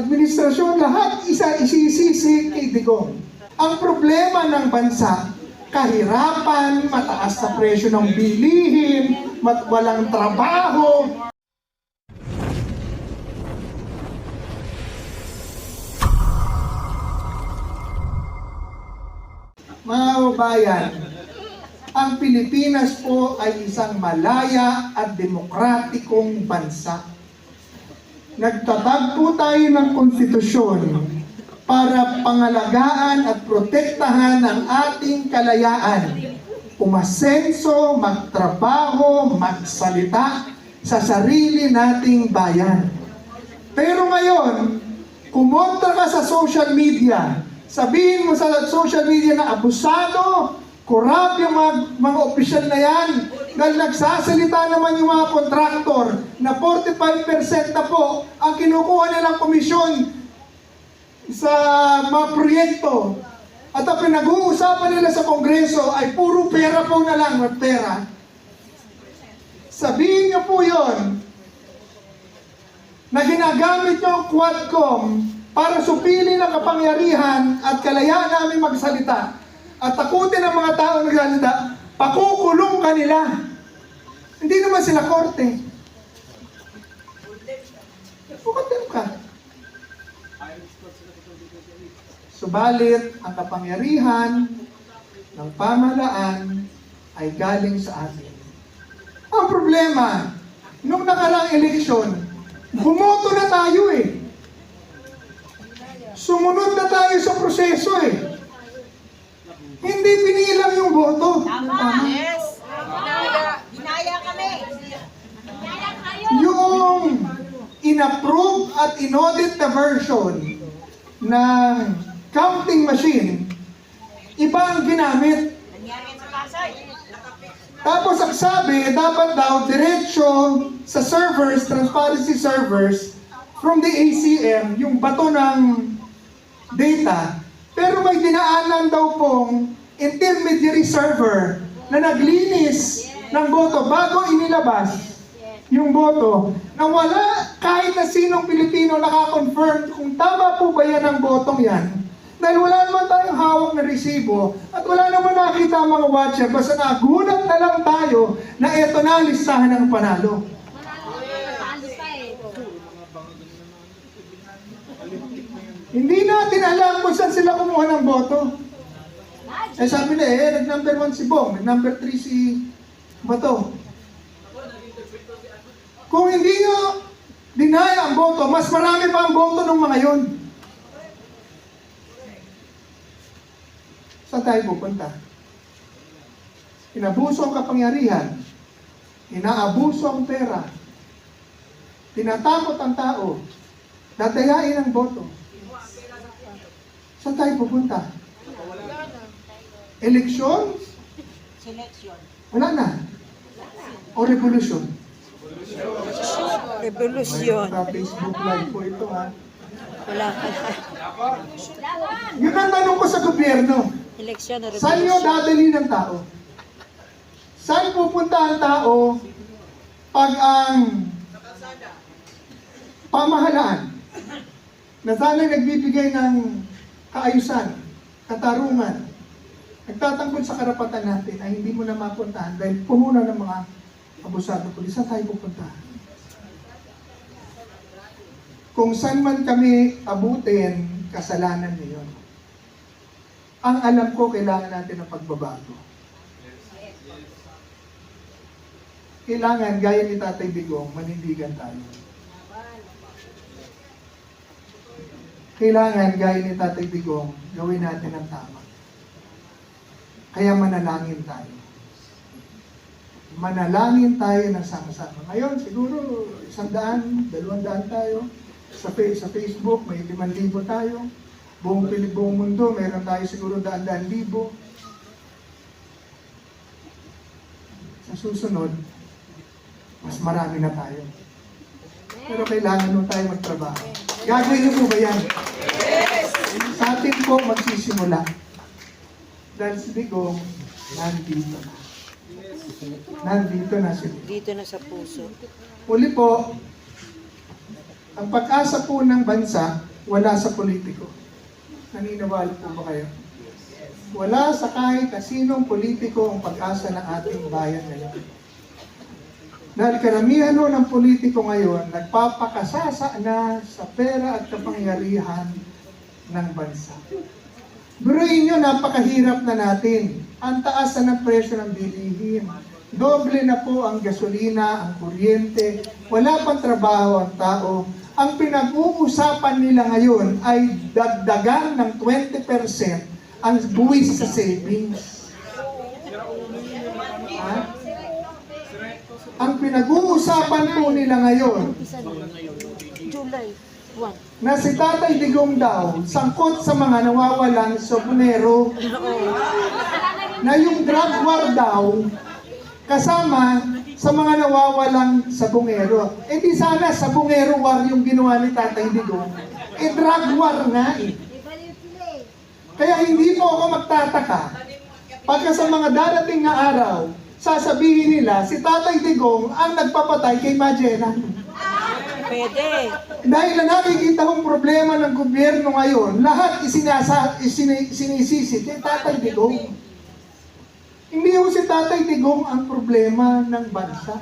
administrasyon, lahat isa isisisi kay Digong. Ang problema ng bansa, kahirapan, mataas na presyo ng bilihin, mat walang trabaho, Mga kababayan, ang Pilipinas po ay isang malaya at demokratikong bansa. Nagtatag tayo ng konstitusyon para pangalagaan at protektahan ang ating kalayaan. Umasenso, magtrabaho, magsalita sa sarili nating bayan. Pero ngayon, kumontra ka sa social media, sabihin mo sa social media na abusado, korap yung mga, mga opisyal na yan, dahil nagsasalita naman yung mga kontraktor na 45% na po ang kinukuha nilang komisyon sa mga proyekto. At ang pinag-uusapan nila sa Kongreso ay puro pera po na lang at pera. Sabihin niyo po yon na ginagamit niyo ang Quadcom para supilin ang kapangyarihan at kalayaan namin magsalita at takutin ang mga tao nagsalita, pakukulong kanila. Hindi naman sila korte. Pukatin ka. Subalit, ang kapangyarihan ng pamahalaan ay galing sa atin. Ang problema, nung nakaraang eleksyon, bumoto na tayo eh. Sumunod na tayo sa proseso eh. Hindi pinilang yung boto. Tama. Yes. Ginaya. Ginaya kami. Ginaya kayo. Yung inapprove at inaudit na version ng counting machine, iba ang ginamit. Tapos ang sabi, dapat daw diretso sa servers, transparency servers, from the ACM, yung bato ng data, pero may dinaanan daw pong intermediary server na naglinis ng boto bago inilabas yung boto na wala kahit na sinong Pilipino nakakonfirm kung tama po ba yan ang botong yan. Dahil wala naman tayong hawak na resibo at wala naman nakita mga watcher basta nagulat na lang tayo na eto na listahan ng panalo. Hindi natin alam kung saan sila kumuha ng boto. Eh sabi na eh, nag-number one si Bong, nag-number three si Bato. Kung hindi nyo dinaya ang boto, mas marami pa ang boto ng mga yon. Saan tayo pupunta? Inabuso ang kapangyarihan, inaabuso ang pera, tinatakot ang tao, dadayain ang boto. Saan tayo pupunta? Eleksyon? Selection. Wala na. O revolusyon? Revolusyon. Facebook live po ito ha. Wala ka Yun ang tanong ko sa gobyerno. Eleksyon o Saan nyo revolusyon? dadali ng tao? Saan pupunta ang tao pag ang pamahalaan na sana'y nagbibigay ng kaayusan, katarungan, nagtatanggol sa karapatan natin ay hindi mo na mapuntahan dahil puno na ng mga abusado pulis. Saan tayo pupunta? Kung saan man kami abutin, kasalanan niyo. Ang alam ko, kailangan natin ng pagbabago. Kailangan, gaya ni Tatay Digong, manindigan tayo. Kailangan, gaya ni Tatay Digong, gawin natin ang tama. Kaya manalangin tayo. Manalangin tayo ng sama-sama. Ngayon, siguro, isang daan, dalawang daan tayo. Sa, sa Facebook, may limang libo tayo. Buong buong mundo, meron tayo siguro daan-daan libo. Sa susunod, mas marami na tayo. Pero kailangan mo tayo magtrabaho. Gagawin niyo po ba yan? Sa atin po magsisimula. Dahil si Digong, nandito na. Nandito na si Digong. Dito na sa puso. Muli po, Ang pag-asa po ng bansa, wala sa politiko. Naniniwala po ba kayo? Wala sa kahit na sinong politiko ang pag-asa ng ating bayan ngayon. Dahil karamihan ho ng politiko ngayon, nagpapakasasa na sa pera at kapangyarihan ng bansa. Biruin nyo, napakahirap na natin. Ang taas na ng presyo ng bilihin. Doble na po ang gasolina, ang kuryente. Wala pang trabaho ang tao. Ang pinag-uusapan nila ngayon ay dagdagan ng 20% ang buwis sa savings. Ha? Ang pinag-uusapan po nila ngayon. July 1. Na si Tatay Digong daw sangkot sa mga nawawalan sa Bunero na yung drug war daw kasama sa mga nawawalang sa Bungero. Eh di sana sa Bungero war yung ginawa ni Tatay Digong. Eh drug war nga eh. Kaya hindi po ako magtataka pagka sa mga darating na araw, sasabihin nila si Tatay Digong ang nagpapatay kay Magellan. Pwede. Dahil na nakikita kong problema ng gobyerno ngayon, lahat isinasa, isini, sinisisi kay Tatay Digong. Hindi ho si Tatay Digong ang problema ng bansa.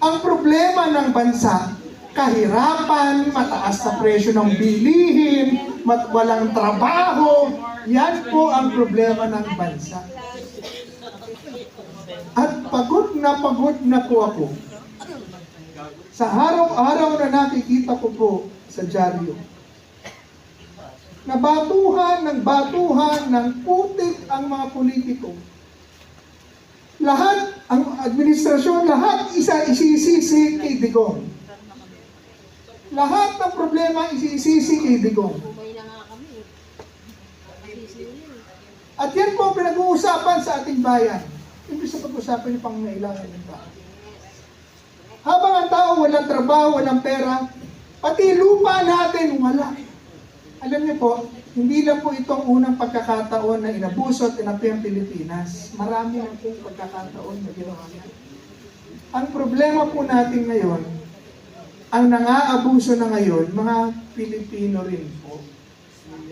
Ang problema ng bansa, kahirapan, mataas na presyo ng bilihin, mat walang trabaho, yan po ang problema ng bansa. At pagod na pagod na po ako sa araw-araw na nakikita ko po sa dyaryo, nabatuhan ng batuhan ng putik ang mga politiko. Lahat, ang administrasyon, lahat isa isisisi kay Digong. Lahat ng problema isisisi kay Digong. At yan po pinag-uusapan sa ating bayan. Hindi sa pag-usapan yung pangangailangan ng tao. Habang ang tao walang trabaho, walang pera, pati lupa natin wala. Alam niyo po, hindi lang po itong unang pagkakataon na inabuso at inapi ang Pilipinas. Marami po pagkakataon na ginawa. Ang problema po natin ngayon, ang nang-aabuso na ngayon, mga Pilipino rin po.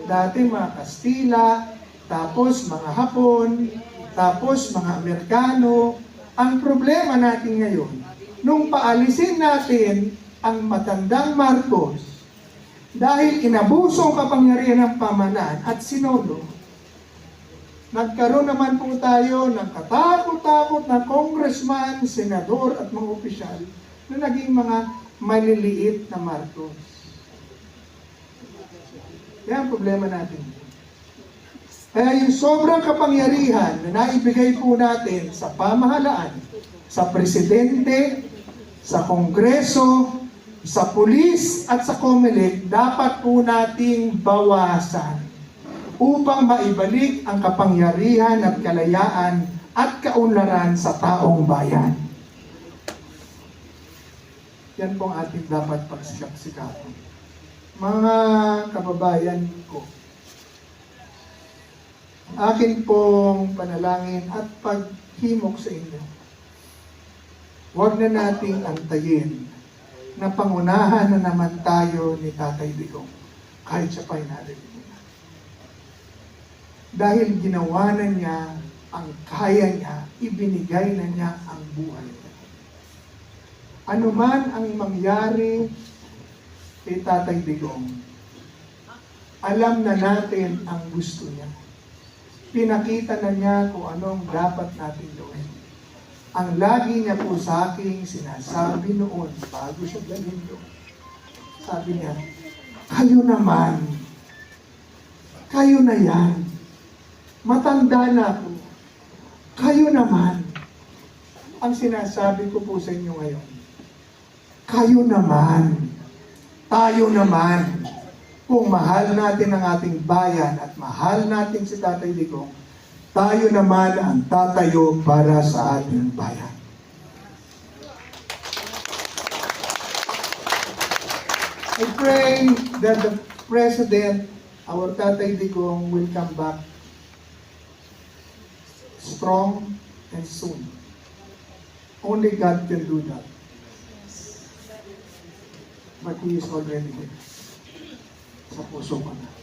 Dati mga Kastila, tapos mga Hapon, tapos mga Amerikano. Ang problema natin ngayon, nung paalisin natin ang matandang Marcos, dahil inabuso ang kapangyarihan ng pamanan at sinodo, nagkaroon naman po tayo ng katakot-takot na congressman, senador at mga opisyal na naging mga maliliit na Marcos. Yan ang problema natin. Kaya yung sobrang kapangyarihan na naibigay po natin sa pamahalaan, sa presidente, sa kongreso, sa pulis at sa COMELEC, dapat po nating bawasan upang maibalik ang kapangyarihan at kalayaan at kaunlaran sa taong bayan. Yan po ang ating dapat pagsikap-sikapan. Mga kababayan ko, akin pong panalangin at paghimok sa inyo. Huwag na nating antayin na pangunahan na naman tayo ni Tatay Digong kahit siya pa'y narinig na. Dahil ginawa na niya ang kaya niya, ibinigay na niya ang buhay niya. Ano man ang mangyari kay Tatay Digong, alam na natin ang gusto niya. Pinakita na niya kung anong dapat natin. Ang lagi niya po sa aking sinasabi noon, bago siya dalhin sabi niya, kayo naman, kayo na yan, matanda na ako, kayo naman, ang sinasabi ko po sa inyo ngayon, kayo naman, tayo naman, kung mahal natin ang ating bayan at mahal natin si Tatay Digong, tayo naman ang tatayo para sa ating bayan. I pray that the President, our Tatay Digong, will come back strong and soon. Only God can do that. but He is already there. Sa puso ko na.